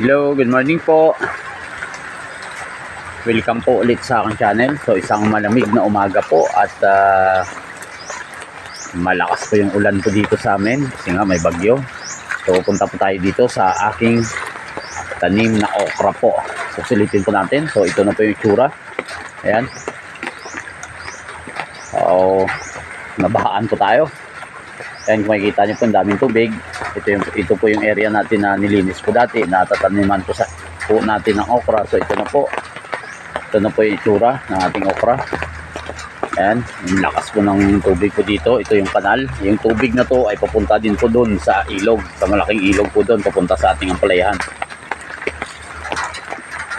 Hello, good morning po. Welcome po ulit sa aking channel. So isang malamig na umaga po at ah, malakas po yung ulan po dito sa amin kasi nga may bagyo. So punta po tayo dito sa aking tanim na okra po. So sulitin po natin. So ito na po yung tsura. Ayan. So nabahaan po tayo. Ayan, kung makikita niyo po, ang daming tubig. Ito, yung, ito po yung area natin na nilinis po dati. Natataniman po, sa, po natin ng okra. So, ito na po. Ito na po yung itsura ng ating okra. Ayan, yung lakas po ng tubig po dito. Ito yung kanal. Yung tubig na to ay papunta din po doon sa ilog. Sa malaking ilog po doon, papunta sa ating ampalayahan.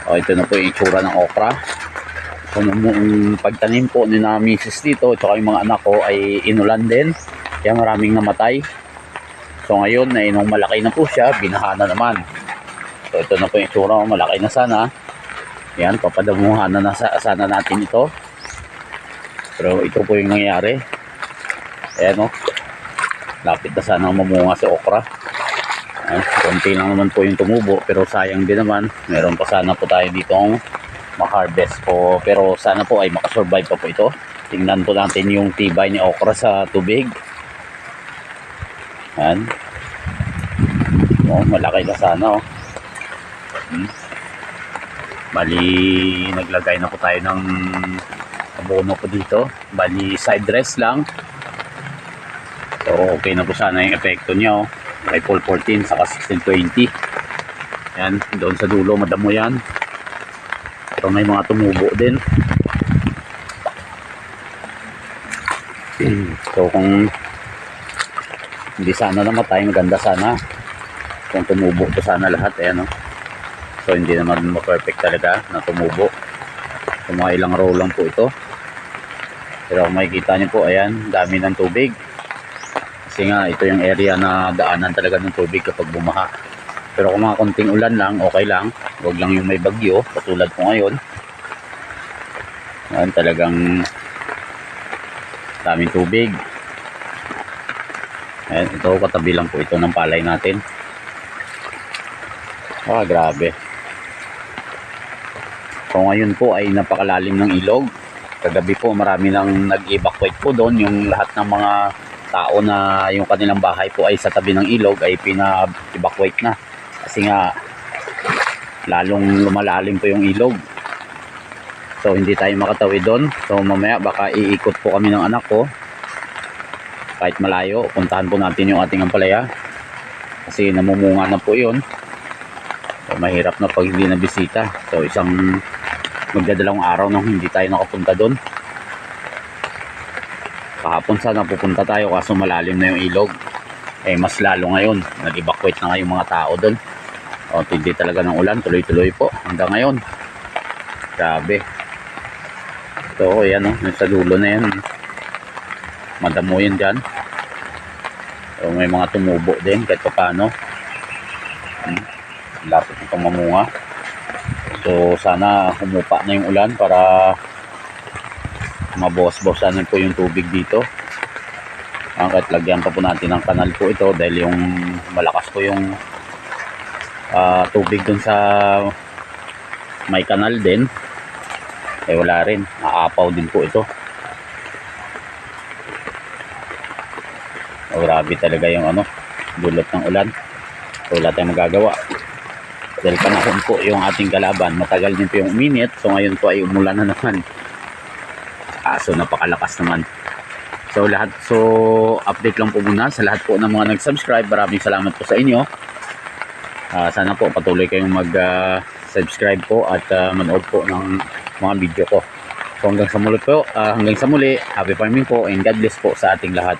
O, ito na po yung itsura ng okra. Nung pagtanim po ni na misis dito, tsaka yung mga anak ko ay inulan din. Kaya maraming namatay. So ngayon, na nung malaki na po siya, binaha na naman. So ito na po yung tsura, malaki na sana. Yan, papadamuhan na, na sa- sana natin ito. Pero ito po yung nangyayari. Ayan o. Lapit na sana mamunga si okra. Ayan, konti lang naman po yung tumubo. Pero sayang din naman. Meron pa sana po tayo ditong ma-harvest po. Pero sana po ay makasurvive pa po ito. Tingnan po natin yung tibay ni okra sa tubig. Yan. Oh, malaki na sana oh. Hmm. Bali, naglagay na po tayo ng abono po dito. Bali, side dress lang. So, okay na po sana yung epekto niya oh. Rifle 14 saka 1620. Yan, doon sa dulo, madamo yan. Pero may mga tumubo din. So, kung hindi sana namatay, maganda sana. Kung tumubo to sana lahat, ayan o. So, hindi naman ma-perfect talaga na tumubo. So, mga ilang row lang po ito. Pero kung makikita niyo po, ayan, dami ng tubig. Kasi nga, ito yung area na daanan talaga ng tubig kapag bumaha. Pero kung mga konting ulan lang, okay lang. Huwag lang yung may bagyo, katulad po ngayon. Ayan, talagang daming tubig. Ayan, ito katabi lang po ito ng palay natin. Ah, grabe. So ngayon po ay napakalalim ng ilog. Kagabi po marami nang nag-evacuate po doon. Yung lahat ng mga tao na yung kanilang bahay po ay sa tabi ng ilog ay pina-evacuate na. Kasi nga lalong lumalalim po yung ilog. So hindi tayo makatawid doon. So mamaya baka iikot po kami ng anak ko kahit malayo, puntahan po natin yung ating ampalaya. Kasi namumunga na po yun. So, mahirap na pag hindi na bisita so isang magdadalawang araw nang hindi tayo nakapunta doon. Kahapon sana pupunta tayo kaso malalim na yung ilog. Eh mas lalo ngayon. Nag-evacuate na nga yung mga tao doon. O hindi talaga ng ulan. Tuloy tuloy po. Hanggang ngayon. Grabe. So yan o nasa dulo na yan madamo yan dyan. So, may mga tumubo din kahit pa paano hmm. lapit itong mamunga. So sana humupa na yung ulan para mabawas-bawasan po yung tubig dito. Ah, kahit lagyan pa po natin ng kanal po ito dahil yung malakas po yung ah, tubig dun sa may kanal din eh wala rin. Aapaw din po ito grabe talaga yung ano, dulot ng ulan. So, wala tayong magagawa. Dahil panahon po yung ating kalaban, matagal din po yung uminit. So, ngayon po ay umulan na naman. Kaso, napakalakas naman. So, lahat, so, update lang po muna sa lahat po ng mga nag-subscribe. Maraming salamat po sa inyo. Ah, sana po patuloy kayong mag-subscribe po at ah, manood po ng mga video ko. So, hanggang sa muli po, ah, hanggang sa muli, happy farming po and God bless po sa ating lahat.